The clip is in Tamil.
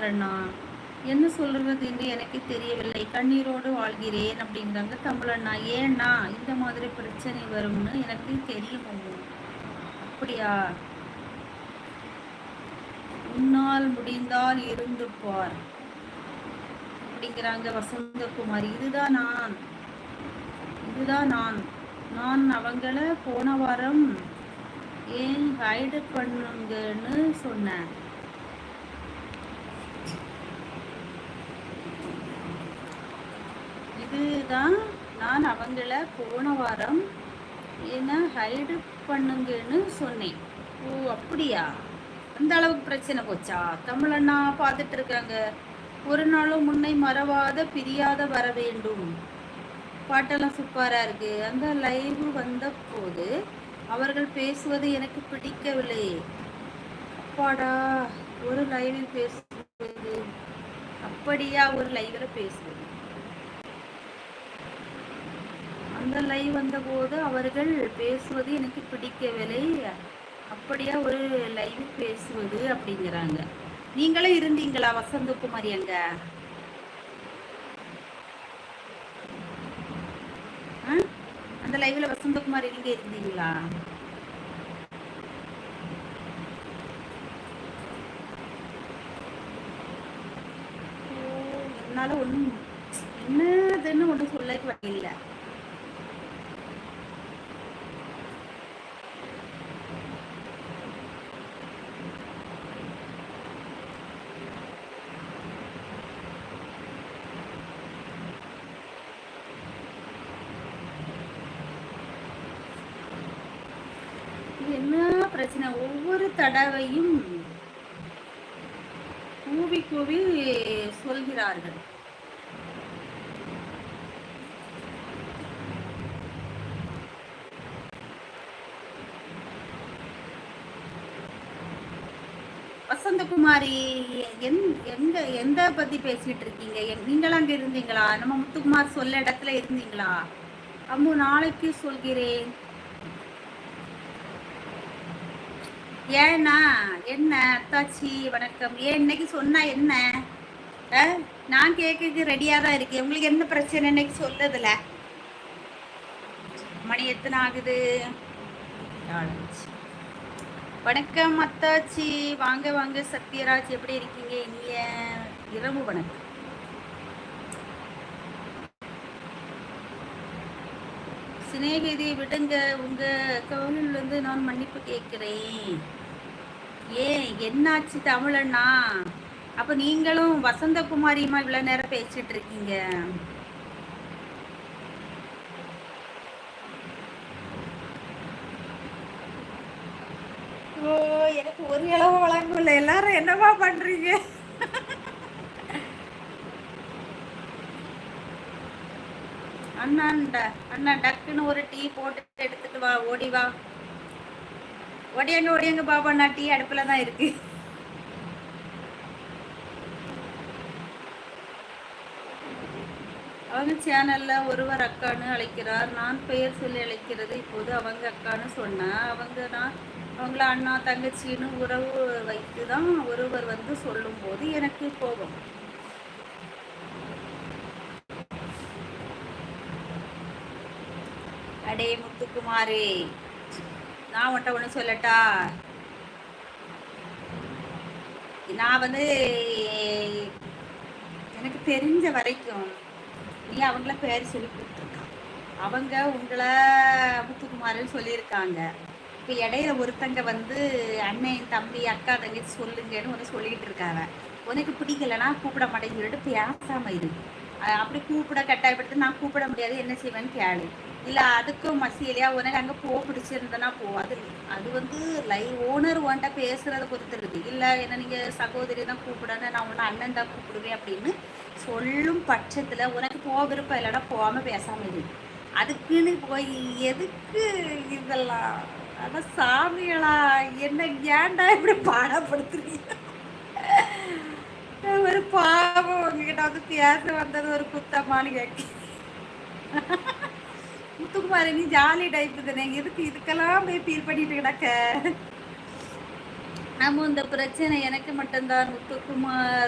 அண்ணா. என்ன சொல்றது என்று எனக்கு தெரியவில்லை. கண்ணீரோடு வாழ்கிறேன் அப்படிங்கிறாங்க தமிழண்ணா ஏன்னா இந்த மாதிரி பிரச்சனை வரும்னு எனக்கு தெரியும் அப்படியா? உன்னால் முடிந்தால் இருந்து பார். அப்படிங்கிறாங்க வசந்தகுமாரி. இதுதான் நான். இதுதான் நான். நான் அவங்கள போன வாரம் ஏன் ஹைடு பண்ணுங்கன்னு சொன்னேன். இதுதான் நான் அவங்கள போன வாரம் என்ன ஹைடு பண்ணுங்கன்னு சொன்னேன். ஓ அப்படியா? அந்த அளவுக்கு பிரச்சனை போச்சா? தமிழண்ணா பார்த்துட்டு இருக்காங்க. ஒரு நாளும் முன்னை மறவாத பிரியாத வர வேண்டும். பாட்டெல்லாம் சூப்பராக இருக்கு. அந்த லைவ் வந்த போது அவர்கள் பேசுவது எனக்கு பிடிக்கவில்லை. அப்பாடா ஒரு லைவில் பேசுவது அப்படியா ஒரு லைவில் பேசுவது அந்த லைவ் வந்தபோது அவர்கள் பேசுவது எனக்கு பிடிக்கவில்லை. அப்படியா ஒரு லைவ் பேசுவது அப்படிங்கிறாங்க. நீங்களும் இருந்தீங்களா வசந்தகுமாரி அங்க? அந்த லைவ்ல வசந்தகுமாரி நீங்க இருந்தீங்களா ஓ, என்னால ஒன்றும் என்னதுன்னு ஒன்றும் சொல்ல வழி இல்லை. என்ன பிரச்சனை? ஒவ்வொரு தடவையும் கூவி கூவி சொல்கிறார்கள். வசந்தகுமாரி எந் எங்க எந்த பத்தி பேசிட்டு இருக்கீங்க எ- நீங்களும் அங்க இருந்தீங்களா? நம்ம முத்துக்குமார் சொல்ல இடத்துல இருந்தீங்களா? அம்மு நாளைக்கு சொல்கிறேன். ஏன்னா என்ன அத்தாச்சி வணக்கம். ஏன் இன்னைக்கு சொன்னா என்ன? நான் கேட்கறதுக்கு ரெடியா தான் இருக்கேன். உங்களுக்கு என்ன பிரச்சனை இன்னைக்கு சொல்லதுல மணி எத்தனை ஆகுது. வணக்கம் அத்தாச்சி. வாங்க வாங்க. சத்யராஜ் எப்படி இருக்கீங்க? இனிய இரவு வணக்கம். சிநேகிதியை விடுங்க. உங்க கவுனிலிருந்து நான் மன்னிப்பு கேட்கிறேன். ஏன்? என்னாச்சு தமிழண்ணா? அப்ப நீங்களும் வசந்தகுமாரியுமா இவ்வளவு நேரம் பேசிட்டு இருக்கீங்க? ஓ எனக்கு ஒரு இளவு வழங்கல எல்லாரும் என்னவா பண்றீங்க? அண்ணாண்டா அண்ணா டக்குன்னு ஒரு டீ போட்டு எடுத்துட்டு வா ஓடி வா. ஓடியாங்க ஓடியாங்க பாபா நான் டீ அடுப்பில் தான் இருக்கு. அவங்க சேனல்ல ஒருவர் அக்கான்னு அழைக்கிறார். நான் பெயர் சொல்லி அழைக்கிறது இப்போது அவங்க அக்கான்னு சொன்னேன் அவங்க நான் அவங்கள அண்ணா தங்கச்சின்னு உறவு வைத்து தான் ஒருவர் வந்து சொல்லும்போது எனக்கு கோபம். அடே முத்துக்குமாரு. நான் உன்ட்ட ஒன்று சொல்லட்டா? நான் வந்து எனக்கு தெரிஞ்ச வரைக்கும் நீ அவங்கள பேர் சொல்லி கொடுத்துருக்கான். அவங்க உங்களை முத்துக்குமாருன்னு சொல்லியிருக்காங்க. இப்போ இடையில ஒருத்தங்க வந்து அண்ணன் தம்பி அக்கா தங்கச்சி சொல்லுங்கன்னு ஒன்று சொல்லிகிட்டு இருக்காங்க. உனக்கு பிடிக்கலன்னா கூப்பிட மாட்டேன்னு சொல்லிட்டு பேசாமல் இரு. அப்படி கூப்பிட கட்டாயப்படுத்தி நான் கூப்பிட முடியாது. என்ன செய்வேன்னு கேளு. இல்லை அதுக்கும் மசியலையா உனக்கு அங்கே போ பிடிச்சிருந்தனா போ. அது அது வந்து லைவ் ஓனர் உன்ட்ட பேசுறத பொறுத்து இருக்குது இல்லை என்ன நீங்கள் சகோதரி தான் கூப்பிடணும் நான் உன்னை அண்ணன் தான் கூப்பிடுவேன் அப்படின்னு சொல்லும் பட்சத்தில் உனக்கு போக விருப்பம் இல்லைன்னா போகாமல் பேசாமல் இரு. அதுக்குன்னு போய் எதுக்கு இதெல்லாம்? ஆனால் சாமிகளா என்ன ஏன்டா இப்படி பாடப்படுத்துறீங்க? ஒரு பாவம் உங்ககிட்ட வந்து பேச வந்தது ஒரு குத்தமானு கேட்க பாரு நீ ஜாலி டைப் தானே. எதுக்கு இதுக்கெல்லாம் போய் ஃபீல் பண்ணிட்டு கிடக்க? நம்ம இந்த பிரச்சனை எனக்கு மட்டும்தான் முத்துக்குமார்.